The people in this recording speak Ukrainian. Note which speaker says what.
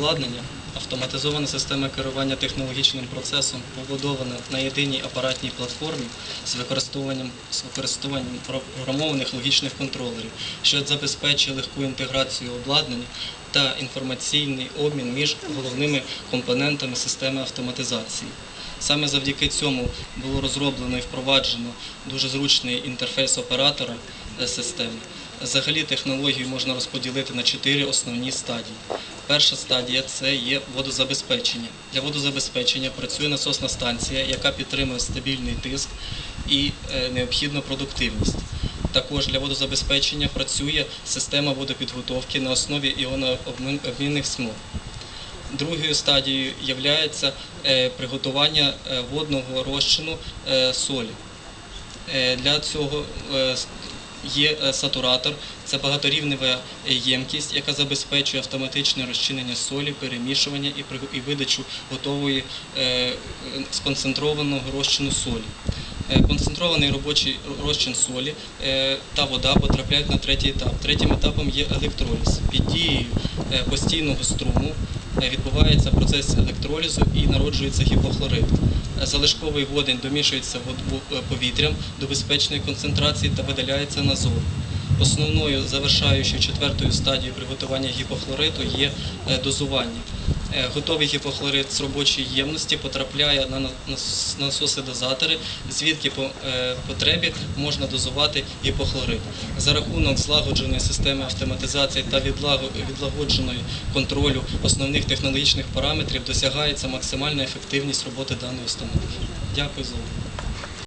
Speaker 1: Обладнання, автоматизована система керування технологічним процесом побудована на єдиній апаратній платформі з використовуванням, з використовуванням програмованих логічних контролерів, що забезпечує легку інтеграцію обладнання та інформаційний обмін між головними компонентами системи автоматизації. Саме завдяки цьому було розроблено і впроваджено дуже зручний інтерфейс оператора е, системи. Взагалі технологію можна розподілити на чотири основні стадії. Перша стадія це є водозабезпечення. Для водозабезпечення працює насосна станція, яка підтримує стабільний тиск і е, необхідну продуктивність. Також для водозабезпечення працює система водопідготовки на основі іонообмінних смуг. Другою стадією є приготування е, водного розчину е, солі. Е, Для цього е, є е, сатуратор, це багаторівнева е, ємкість, яка забезпечує автоматичне розчинення солі, перемішування і видачу готової е, сконцентрованого розчину солі. Е, Концентрований робочий розчин солі е, та вода потрапляють на третій етап. Третім етапом є електроліз. Під дією е, постійного струму відбувається процес електролізу і народжується гіпохлорид. Залишковий водень домішується повітрям до безпечної концентрації та видаляється назовні. Основною завершаючою четвертою стадією приготування гіпохлориту є е, дозування. Е, Готовий гіпохлорид з робочої ємності потрапляє на на- насоси-дозатори, звідки по е, потребі можна дозувати гіпохлорид. За рахунок злагодженої системи автоматизації та відлагодженої контролю основних технологічних параметрів досягається максимальна ефективність роботи даної установки. Дякую за увагу.